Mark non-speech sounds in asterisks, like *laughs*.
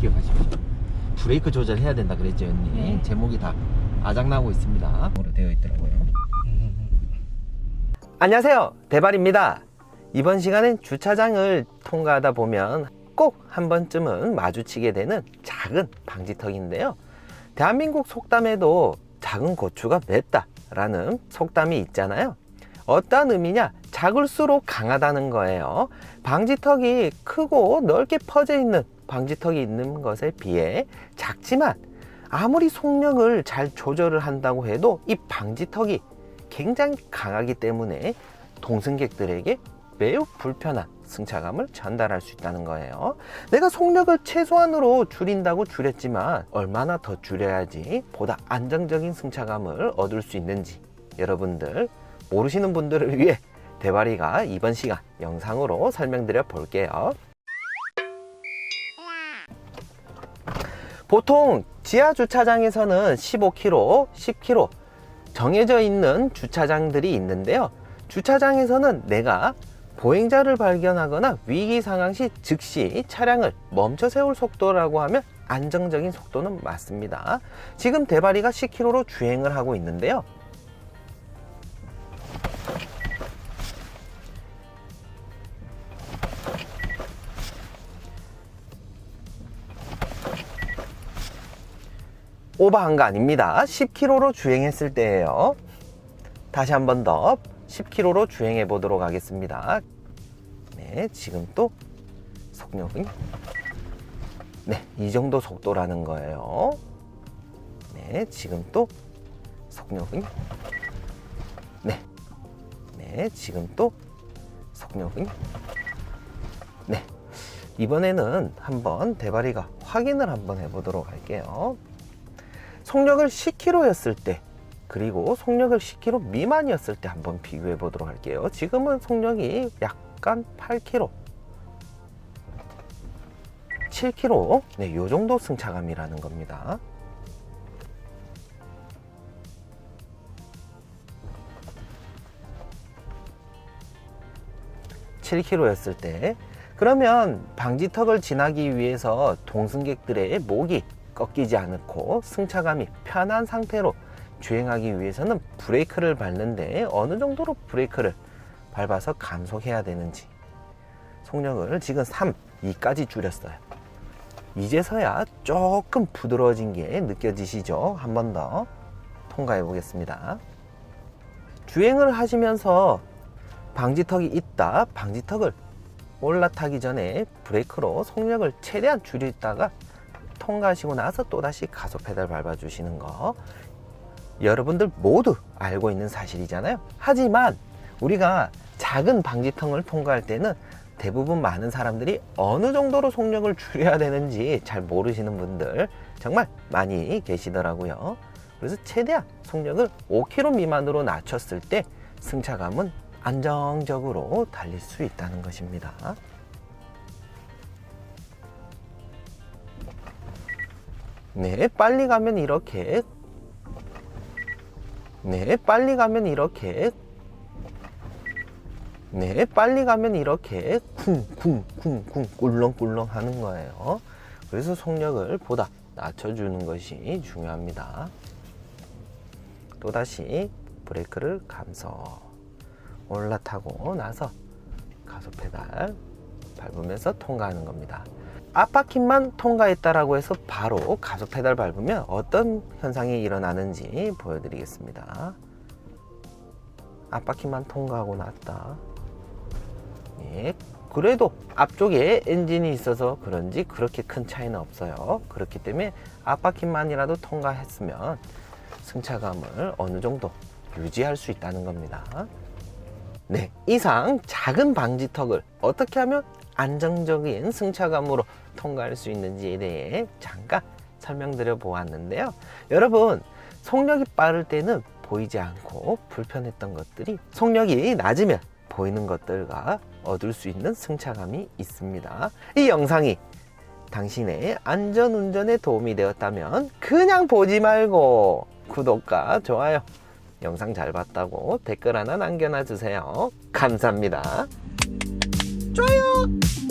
기억하십시오. 브레이크 조절해야 된다 그랬죠, 언니. 네. 제목이 다 아작나고 있습니다. 되어 있더라고요. *laughs* 안녕하세요, 대발입니다. 이번 시간엔 주차장을 통과하다 보면 꼭 한 번쯤은 마주치게 되는 작은 방지턱인데요. 대한민국 속담에도 작은 고추가 맵다라는 속담이 있잖아요. 어떤 의미냐? 작을수록 강하다는 거예요. 방지턱이 크고 넓게 퍼져 있는 방지턱이 있는 것에 비해 작지만 아무리 속력을 잘 조절을 한다고 해도 이 방지턱이 굉장히 강하기 때문에 동승객들에게 매우 불편한 승차감을 전달할 수 있다는 거예요. 내가 속력을 최소한으로 줄인다고 줄였지만 얼마나 더 줄여야지 보다 안정적인 승차감을 얻을 수 있는지 여러분들 모르시는 분들을 위해 대바리가 이번 시간 영상으로 설명드려 볼게요. 보통 지하 주차장에서는 15km, 10km 정해져 있는 주차장들이 있는데요. 주차장에서는 내가 보행자를 발견하거나 위기 상황 시 즉시 차량을 멈춰 세울 속도라고 하면 안정적인 속도는 맞습니다. 지금 대바리가 10km로 주행을 하고 있는데요. 오버한 거 아닙니다. 10km로 주행했을 때예요. 다시 한 번 더 10km로 주행해 보도록 하겠습니다. 네, 지금 또 속력은 네, 이 정도 속도라는 거예요. 네, 지금 또 속력은 네, 네, 지금 또 속력은 네. 이번에는 한번 대바리가 확인을 한번 해 보도록 할게요. 속력을 10km였을 때 그리고 속력을 10km 미만이었을 때 한번 비교해 보도록 할게요. 지금은 속력이 약간 8km 7km 네, 요 정도 승차감이라는 겁니다. 칠 k m 였을 때 그러면 방지턱을 지나기 위해서 동승객들의 목이 꺾이지 않고 승차감이 편한 상태로 주행하기 위해서는 브레이크를 밟는데 어느 정도로 브레이크를 밟아서 감속해야 되는지 속력을 지금 3, 2까지 줄였어요. 이제서야 조금 부드러워진 게 느껴지시죠? 한 번 더 통과해 보겠습니다. 주행을 하시면서 방지턱이 있다, 방지턱을 올라타기 전에 브레이크로 속력을 최대한 줄이다가 통과하시고 나서 또다시 가속 페달 밟아 주시는 거 여러분들 모두 알고 있는 사실이잖아요. 하지만 우리가 작은 방지턱을 통과할 때는 대부분 많은 사람들이 어느 정도로 속력을 줄여야 되는지 잘 모르시는 분들 정말 많이 계시더라고요. 그래서 최대한 속력을 5km 미만으로 낮췄을 때 승차감은 안정적으로 달릴 수 있다는 것입니다. 네, 빨리 가면 이렇게. 네, 빨리 가면 이렇게. 네, 빨리 가면 이렇게 쿵쿵쿵쿵 꿀렁꿀렁 하는 거예요. 그래서 속력을 보다 낮춰주는 것이 중요합니다. 또다시 브레이크를 감소. 올라타고 나서 가속 페달 밟으면서 통과하는 겁니다. 앞바퀴만 통과했다라고 해서 바로 가속 페달 밟으면 어떤 현상이 일어나는지 보여드리겠습니다. 앞바퀴만 통과하고 났다. 예, 그래도 앞쪽에 엔진이 있어서 그런지 그렇게 큰 차이는 없어요. 그렇기 때문에 앞바퀴만이라도 통과했으면 승차감을 어느 정도 유지할 수 있다는 겁니다. 네, 이상 작은 방지턱을 어떻게 하면 안정적인 승차감으로 통과할 수 있는지에 대해 잠깐 설명드려 보았는데요. 여러분, 속력이 빠를 때는 보이지 않고 불편했던 것들이 속력이 낮으면 보이는 것들과 얻을 수 있는 승차감이 있습니다. 이 영상이 당신의 안전 운전에 도움이 되었다면 그냥 보지 말고 구독과 좋아요 영상 잘 봤다고 댓글 하나 남겨놔 주세요. 감사합니다. Jojo!